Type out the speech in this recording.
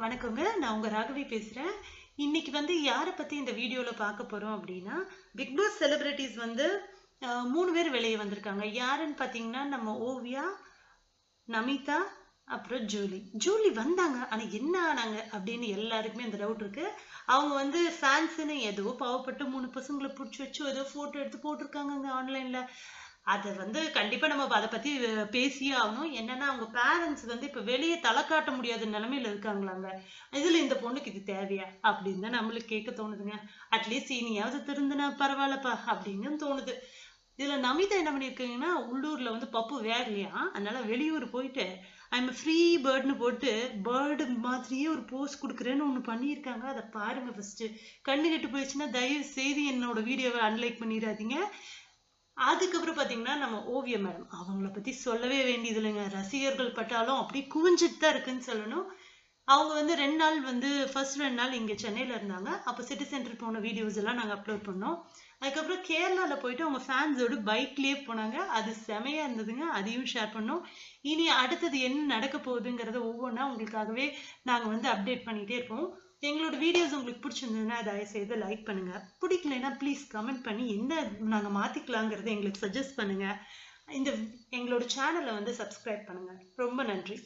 வணக்கங்க நான் உங்க ராகவி பேசுறேன். இன்னைக்கு வந்து யாரை பத்தி இந்த வீடியோல பார்க்க போறோம் அப்படின்னா பிக் பாஸ் செலிபிரிட்டிஸ் வந்து மூணு பேர் வெளியே வந்திருக்காங்க. யாருன்னு பாத்தீங்கன்னா நம்ம ஓவியா நமிதா அப்புறம் ஜூலி. ஜூலி வந்தாங்க ஆனா என்ன ஆனாங்க அப்படின்னு எல்லாருக்குமே அந்த டவுட் இருக்கு. அவங்க வந்து ஃபேன்ஸுன்னு ஏதோ பாவப்பட்டு மூணு பசங்களை பிடிச்சி வச்சு ஏதோ போட்டோ எடுத்து போட்டிருக்காங்க ஆன்லைன்ல அதை வந்து கண்டிப்பா நம்ம அதை பத்தி பேசியே ஆகணும். என்னன்னா அவங்க பேரண்ட்ஸ் வந்து இப்ப வெளியே தலை காட்ட முடியாத நிலைமையில இருக்காங்களாங்க. இதுல இந்த பொண்ணுக்கு இது தேவையா? அப்படின்னு தான் நம்மளுக்கு கேட்க தோணுதுங்க. அட்லீஸ்ட் இனியாவது திருந்தினா பரவாயில்லப்பா அப்படின்னு தோணுது. இதுல நமிதா என்ன பண்ணிருக்கீங்கன்னா உள்ளூர்ல வந்து பப்பு வேகலையா அதனால வெளியூர் போயிட்டு ஐம் ஃப்ரீ பேர்டுன்னு போட்டு பேர்டு மாதிரியே ஒரு போஸ்ட் கொடுக்குறேன்னு ஒன்று பண்ணியிருக்காங்க. அதை பாருங்க ஃபர்ஸ்ட் கண்ணு கெட்டு போயிடுச்சுன்னா தயவு செய்து என்னோட வீடியோவை அன்லைக் பண்ணிடாதீங்க. அதுக்கப்புறம் பார்த்தீங்கன்னா நம்ம ஓவிய மேடம். அவங்கள பற்றி சொல்லவே வேண்டியது இல்லைங்க. ரசிகர்கள் பட்டாலும் அப்படி குவிஞ்சிட்டு தான் இருக்குன்னு சொல்லணும். அவங்க வந்து ரெண்டு நாள் வந்து ஃபர்ஸ்ட் ரெண்டு நாள் இங்கே சென்னையில் இருந்தாங்க. அப்போ சிட்டி சென்டர் போன வீடியோஸ் எல்லாம் நாங்கள் அப்லோட் பண்ணோம். அதுக்கப்புறம் கேரளாவில் போயிட்டு அவங்க ஃபேன்ஸோடு பைக்லேயே போனாங்க. அது செமையாக இருந்ததுங்க. அதையும் ஷேர் பண்ணோம். இனி அடுத்தது என்ன நடக்க போகுதுங்கிறத ஒவ்வொன்றா உங்களுக்காகவே நாங்கள் வந்து அப்டேட் பண்ணிகிட்டே இருப்போம். எங்களோட வீடியோஸ் உங்களுக்கு பிடிச்சிருந்ததுன்னா தயவு செய்து லைக் பண்ணுங்க. பிடிக்கலைன்னா ப்ளீஸ் கமெண்ட் பண்ணி என்ன நாங்கள் மாற்றிக்கலாங்கிறத எங்களுக்கு சஜஸ்ட் பண்ணுங்க. இந்த எங்களோட சேனலை வந்து சப்ஸ்கிரைப் பண்ணுங்க. ரொம்ப நன்றி.